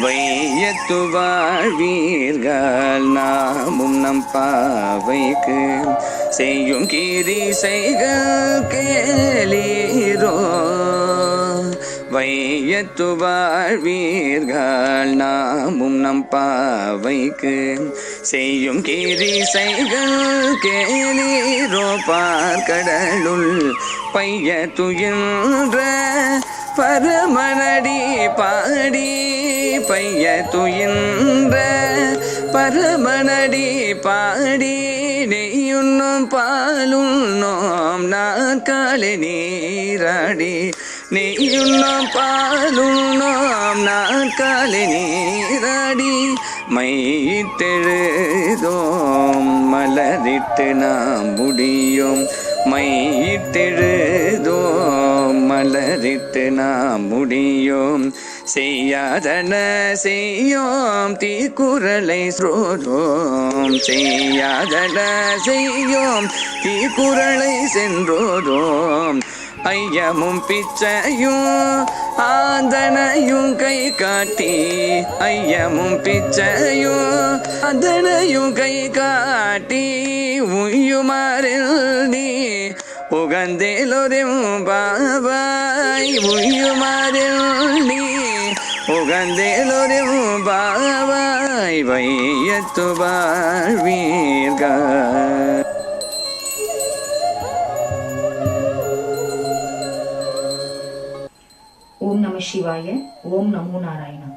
வையத்து வாழ்வீர்கள் நாமும் நம் பாவைக்கு. செய்யும் கீரிசைகள் கேளீரோ. வையத்து வாழ்வீர்கள் நாமும் நம் பாவைக்கு. செய்யும் கீரிசைகள் கேளீரோ பார்க்கடலுள் பைய துயின்ற பரமனடி பாடி. பைய துயின்ற பரமனடி பாடி. நெய்யுண்ணும் பாலுண்ணோம் நாற்காலி நீராடி. நெய்யுண்ணும் பாலும் நாம் நாற்காலி நீராடி மையிட்டெழுதோம் மலரிட்டு நாம் முடியும் மையிட்டெழுதோம் மலரிட்டு நாம் முடியும் செய்யாதன செய்யோம் தீக்குறளை சோதோம் செய்யாதன செய்யோம் தீக்குறளை சென்றோதோம் ஐயமும் பிச்சையும் ஆதனையும் கை காட்டி. ஐயமும் பிச்சையும் அதனையும் கை காட்டி. உயுமாறில் நீ உகந்தேலொரும் பாபாய். உயுமாறில் நீ உகந்தேலொரும் பாபாய். வையத்து வாழ்வீர்கள். ஓம் நம சிவாய ஓம் நமோ நாராயணம்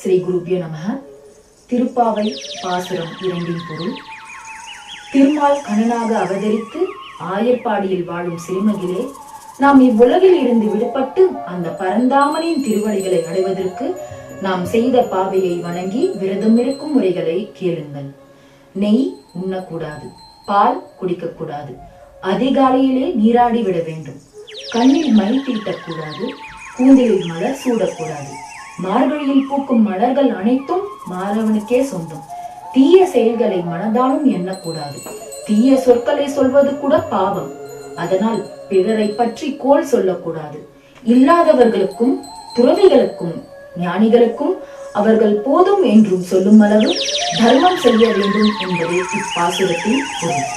ஸ்ரீ குருபியோ நமக திருப்பாவை பாசுரம் இரண்டின் பொருள். திருமால் கணனாக அவதரித்து ஆயர்பாடியில் வாழும் சிறுமகிலே நாம் இவ்வுலகில் இருந்து விடுபட்டு அந்த பரந்தாமனின் திருவடிகளை அடைவதற்கு நாம் செய்த பாவையை வணங்கி விரதம் இருக்கும் முறைகளை கேளுங்கள். நெய் உண்ணக்கூடாது பால் குடிக்கக்கூடாது அதிகாலையிலே நீராடி விட வேண்டும். கண்ணில் மை தீட்டக்கூடாது கூந்தலில் மலர் சூடக்கூடாது. மார்கழியில் பூக்கும் மலர்கள் அனைத்தும் மாதவனுக்கே சொந்தம். தீய செயல்களை மனதாலும் எண்ணக்கூடாது. தீய சொற்களை சொல்வது கூட பாவம். அதனால் பிறரை பற்றி கோல் சொல்லக்கூடாது. இல்லாதவர்களுக்கும் துறவிகளுக்கும் ஞானிகளுக்கும் அவர்கள் போதும் என்றும் சொல்லும் அளவு தர்மம் செய்ய வேண்டும் என்பதே இப்பாசுரத்தில் பொருள்.